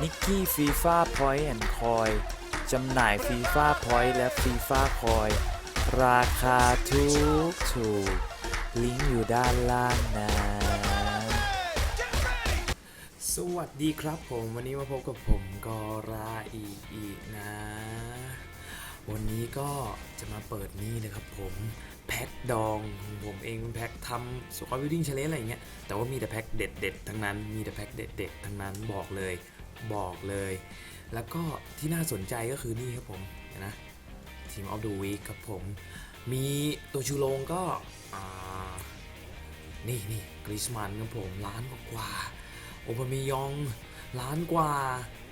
นิกกี้ฟีฟ่าพอยต์แอนด์คอยจำหน่ายฟีฟ่าพอยต์และฟีฟ่าคอยราคาถูกถูกลิงก์อยู่ด้านล่างนะ สวัสดีครับผมวันนี้มาพบกับผมกอราอีอีกนะ วันนี้ก็จะมาเปิดนี่เลยครับผมแพ็คดองของผมเองเป็นแพ็คทำสควอตวิลดิ้งเชลเลนอะไรอย่างเงี้ยแต่ว่ามีแต่แพ็คเด็ดๆทั้งนั้นมีแต่แพ็คเด็ดๆทั้งนั้นบอกเลย บอกเลย แล้วก็ที่น่าสนใจก็คือนี่ครับผมนะทีมออฟดูวีครับผม มีตัวชูโรงก็นี่นี่กริสมันครับผมล้านกว่า โอปาเมยองล้านกว่า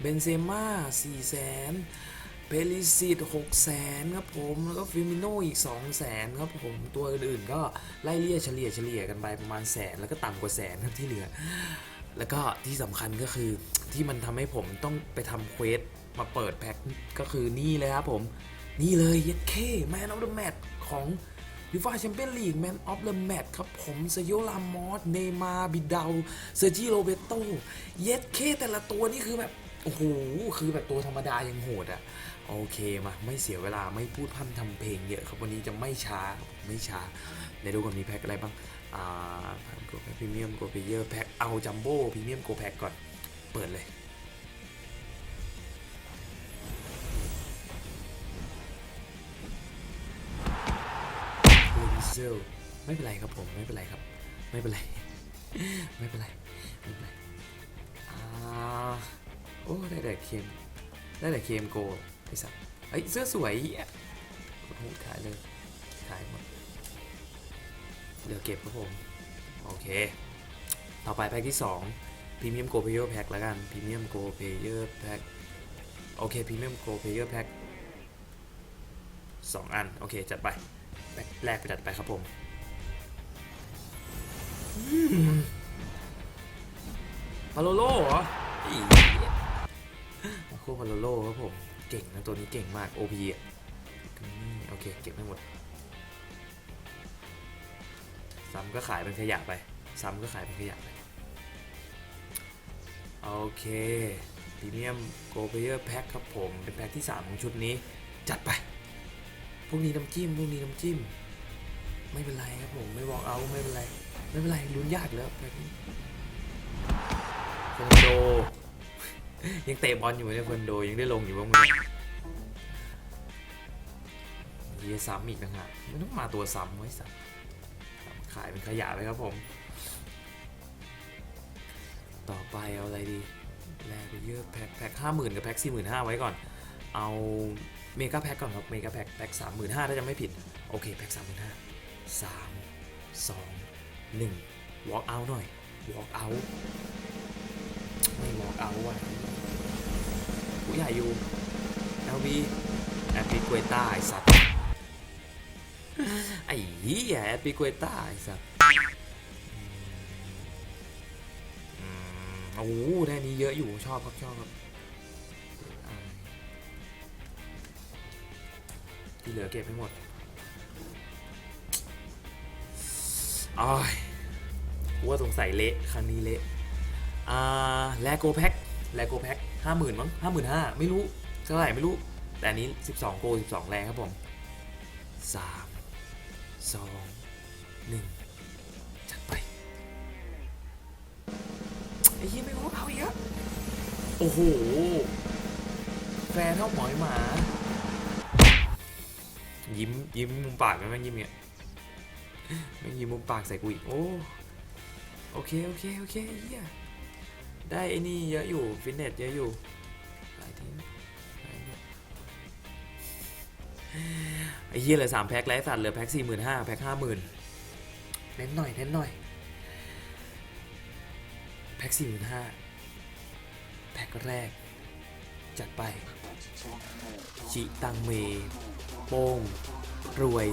เบนเซม่า4 0 0แสนเปริสิต6แสนครับผม แล้วก็ฟิมิโนอีก2แสนครับผม ตัวอื่นๆก็ไล่เลี่ยเฉลี่ยเฉลี่ยกันไปประมาณแสน แล้วก็ต่ำกว่าแสนครับที่เหลือ แล้วก็ที่สำคัญก็คือที่มันทำให้ผมต้องไปทำเควสมาเปิดแพ็คก็คือนี่เลยครับผม นี่เลยยัดเคแมนออฟเดอะแมตของยูฟ่าแชมเปี้ยนลีกแมนออฟเดอะแมตครับผมเซโยลามอสเนมาบิดาเซอร์จิโรเบโตเย็ดเคแต่ละตัวนี่คือแบบโอ้โห คือแบบตัวธรรมดายังโหดอะโอเคมาไม่เสียเวลาไม่พูดพร่ำทำเพลงเยอะครับ วันนี้จะไม่ช้าไม่ช้าในดูก่อนมีแพ็คอะไรบ้าง โกแพ็คพรีเมียมโกเพเยอร์แพ็คเอาจัมโบ้พรีเมียมโกแพ็คก่อน เปิดเลยโอ้ยเซลไม่เป็นไรครับผมไม่เป็นไรครับ ไม่เป็นไร ไม่เป็นไร ไม่เป็นไรอ่าโอ้ได้แต่เคมได้แต่เคมโกไอ้สัสเอ้ยเสื้อสวยอะโอ้โหขายเลย เหลือเก็บครับผม โอเค ต่อไปแพ็คที่2พรีเมียมโกเพเยอร์แพ็คแล้วกันพรีเมียมโกเพเยอร์แพ็คโอเคพรีเมียมโกเพเยอร์แพ็คสองอัน โอเค จัดไปแพ็คแรกไปจัดไปครับผมพาโลโลเหรอมาโคพาโลโลครับผม เก่งนะตัวนี้เก่งมาก OP อะโอเค เก็บไม่หมด ซ้ำก็ขายเป็นขยะไป ซ้ำก็ขายเป็นขยะไป โอเคพรีเมียมโกเบเยอร์แพ็คครับผม เป็นแพ็คที่ 3 ของชุดนี้ จัดไป พวกนี้น้ำจิ้ม พวกนี้น้ำจิ้ม ไม่เป็นไรครับผม ไม่บอกเอา ไม่เป็นไร ไม่เป็นไรลุ้นยากแล้วแบบนี้เฟนโด ยังเตะบอลอยู่เนี่ยเฟนโด ยังได้ลงอยู่บ้างไหมเฮียซ้ำอีกนะฮะไม่ต้องมาตัวซ้ำไว้สัตว์ ขายเป็นขยะเลยครับผม ต่อไปเอาอะไรดีแลกไปเยอะแพ็คแพ็คห้าหมื่นกับแพ็คสี่หมื่นห้าไว้ก่อน เอาเมกาแพ็คก่อนครับเมกาแพ็คแพ็คสามหมื่นห้าถ้าจะไม่ผิด โอเคแพ็คสามหมื่นห้าสามสองหนึ่ง walk out หน่อย walk out ไม่ walk out ว่ะผู้ใหญ่อยู่ LV แอปปิเกต้าไอสัตว์ ไอ้เหี้ยแอปปิเกต้าไอ้สัตว์อืมโอ้โหได้นี้เยอะอยู่ชอบครับชอบครับ ที่เหลือเก็บไม่หมดอ้ายว่าสงสัยเละครั้งนี้เละอ่าแลโกแพ็คแลโกแพ็คห้าหมื่นมั้งห้าหมื่นห้าไม่รู้เท่าไหร่ไม่รู้ แต่อันนี้สิบสองโกสิบสองแรงครับผมสาม สองหนึ่งจัดไป ไอ้ยี่ไม่รู้เอาอีกแล้วโอ้โหแฟนเท่าหมอยหมา ยิ้มยิ้มมุมปากไหมแม่งยิ้มเนี่ยไม่งยิ้มมุมปากใส่กูอีกโอ้โอเคโอเคโอเคเฮียได้ไอ้นี่เยอะอยู่ฟิตเนสเยอะอยู่หลายที ไอ้เฮียเหลือสามแพ็คแล้วไอ้สัตว์เหลือแพ็คสี่หมื่นห้าแพ็คห้าหมื่นเน้นหน่อยเน้นหน่อยแพ็คสี่หมื่นห้าแพ็คแรก จัดไป ชิตังเม โป้ง รวย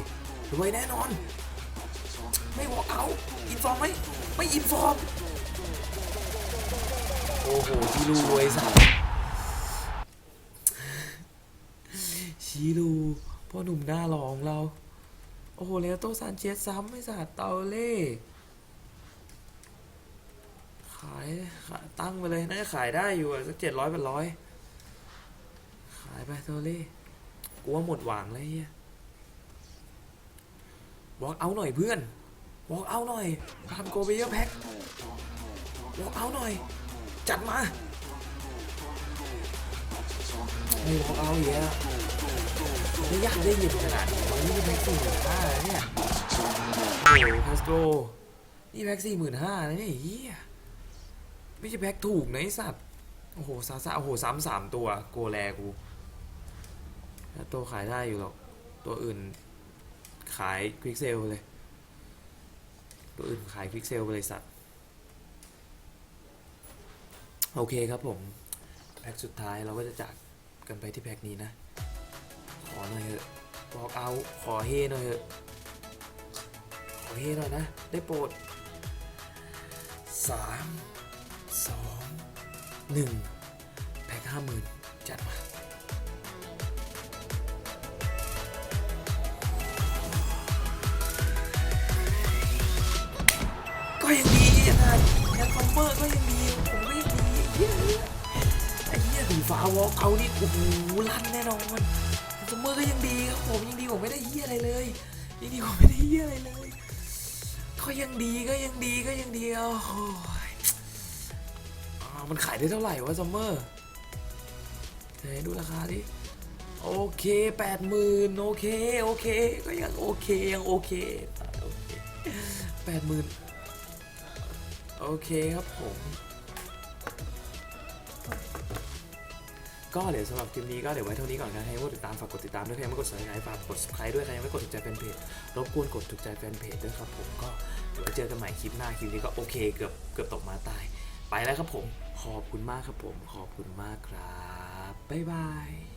รวยแน่นอน ไม่บอกเอาอินฟอร์มไหมไม่อินฟอร์ม โอ้โหชิลูรวยสัสชิลู พ่อหนุ่มหน้าหลอของเรา โอ้โห เลโตซานเชสซ้ำไม่สัตว์เตาเล่ ขายขายตั้งไปเลยน่าจะขายได้อยู่สักเจ็ดร้อยเป็นร้อย ขายไปโทรี่กูว่าหมดหวังแล้วไอ้เฮียวอกเอาหน่อยเพื่อนวอกเอาหน่อยทำโกเบเยแพ็ควอกเอาหน่อย จัดมาไม่วอล์กเอาเยอะ ไม่อยากได้หยิบขนาดนี้นี่แพ็คสี่หมื่นห้าเนี่ยโอ้โหคาสโตรนี่แพ็คสี่หมื่นห้าแล้วเนี่ยเฮียไม่ใช่แพ็คถูกนะไอสัตว์โอ้โหซาซาโอ้โหซ้ำสามตัวโกแลกูแล้วตัวขายได้อยู่หรอก ตัวอื่นขายควิกเซลเลย ตัวอื่นขายควิกเซลไปเลยสัตว์โอเคครับผม แพ็คสุดท้ายเราก็จะจากกันไปที่แพ็คนี้นะ หน่อยเถอะบอกเอาขอเฮหน่อยเถอะขอเฮหน่อยนะ ได้โปรดสามสองหนึ่งแพ็คห้าหมื่นจัดมาก็ยังดียังไงยังคอมเมอร์ก็ยังดี ผมก็ยังดีเหี้ยไอ้เหี้ยสีฟ้าวอลเอานี่โอ้โหลั่นแน่นอน คอมเมอร์ก็ยังดีครับผมยังดีผมไม่ได้เหี้ยอะไรเลยยังดีผมไม่ได้เหี้ยอะไรเลยก็ยังดีก็ยังดีก็ยังดีโอ้โหมันขายได้เท่าไหร่วะซัมเมอร์ไหนดูราคาดิโอเคแปดหมื่นโอเคโอเคก็ยังโอเคยังโอเคแปดหมื่นโอเคครับผม ก็เดี๋ยวสำหรับคลิปนี้ก็เดี๋ยวไว้เท่านี้ก่อนนะให้ผู้ติดตามฝากกดติดตามด้วยใครยังไม่กด subscribe ฝากกด subscribe ด้วยใครยังไม่กดถูกใจแฟนเพจรบกวนกดถูกใจแฟนเพจด้วยครับผมก็เดี๋ยวเจอกันใหม่คลิปหน้าคลิปนี้ก็โอเคเกือบเกือบตกมาตาย ไปแล้วครับผมขอบคุณมากครับผม ขอบคุณมากครับบ๊ายบาย